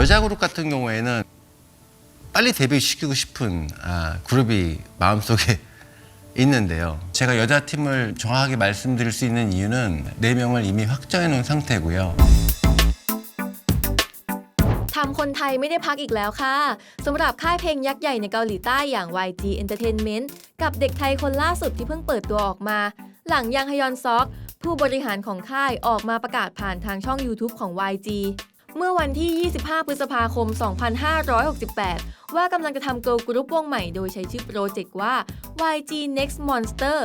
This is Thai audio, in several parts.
여자 그룹 같은 경우에는 빨리 데뷔시키고 싶은 아, 그룹이 마음속에 있는데요. 제가 여자 팀을 정확하게 말씀드릴 수 있는 이유는 네 명을 이미 확정해 놓은 상태고요. ทำคนไทยไม่ได้พักอีกแล้วค่ะสำหรับค่ายเพลงยักษ์ใหญ่ในเกาหลีใต้อย่าง YG Entertainment กับเด็กไทยคนล่าสุดที่เพิ่งเปิดตัวออกมา หลังยังฮยอนซอก ผู้บริหารของค่ายออกมาประกาศผ่านทางช่อง YouTube ของ YG เมื่อวันที่ 25 พฤษภาคม 2568 ว่ากำลังจะทำเกิร์ลกรุ๊ปวงใหม่โดยใช้ชื่อโปรเจกต์ว่า YG Next Monster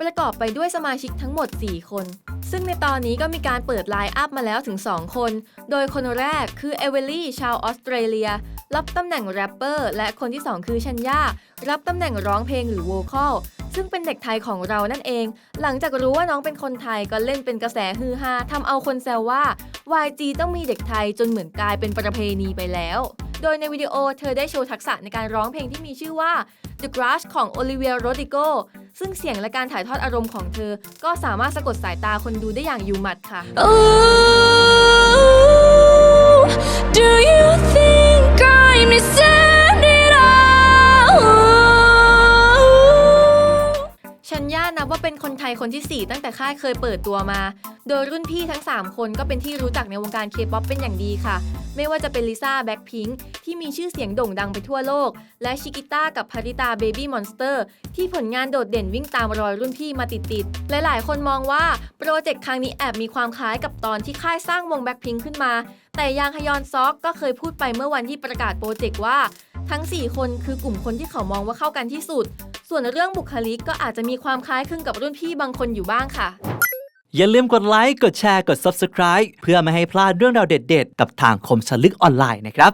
ประกอบไปด้วยสมาชิกทั้งหมด 4 คน ซึ่งในตอนนี้ก็มีการเปิดไลน์อัพมาแล้วถึง 2 คน โดยคนแรกคือเอเวลลี่ชาวออสเตรเลีย รับตำแหน่งแรปเปอร์และคนที่ 2 คือชัญญารับตำแหน่งร้องเพลงหรือโวคอลซึ่งเป็นเด็กไทยของเรานั่นเอง หลังจากรู้ว่าน้องเป็นคนไทยก็เล่นเป็นกระแสฮือฮาทำเอาคนแซวว่า YG ต้องมีเด็กไทยจนเหมือนกลายเป็นประเพณีไปแล้ว โดยในวิดีโอเธอได้โชว์ทักษะในการร้องเพลงที่มีชื่อว่า The Crush ของ Olivia Rodrigo ซึ่งเสียงและการถ่ายทอดอารมณ์ของเธอ ก็สามารถสะกดสายตาคนดูได้อย่างอยู่หมัดค่ะ ชัญญานับว่าเป็นคนไทยคนที่ 4 ตั้งแต่ค่ายเคยเปิดตัวมา โดยรุ่นพี่ทั้ง 3 คนก็เป็นที่รู้จักในวงการเคป๊อปเป็นอย่างดีค่ะ ไม่ว่าจะเป็นลิซ่าแบ็คพิงที่มีชื่อเสียงโด่งดังไปทั่วโลก และชิกิต้ากับพาริตาเบบี้มอนสเตอร์ที่ผลงานโดดเด่นวิ่งตามรอยรุ่นพี่มาติดๆ หลายๆ คนมองว่าโปรเจกต์ครั้งนี้แอบมีความคล้ายกับตอนที่ค่ายสร้างวงแบ็คพิงขึ้นมา แต่ยางฮยอนซอกก็เคยพูดไปเมื่อวันที่ประกาศโปรเจกต์ว่า ทั้ง 4 คนคือกลุ่มคนที่เขามองว่าเข้ากันที่สุด ส่วนเรื่องบุคลิกก็อาจจะมีความคล้ายคลึงกับรุ่นพี่บางคนอยู่บ้างค่ะ อย่าลืมกดไลค์ กดแชร์ กด Subscribe เพื่อไม่ให้พลาดเรื่องราวเด็ดๆ กับทางคมสลึกออนไลน์นะครับ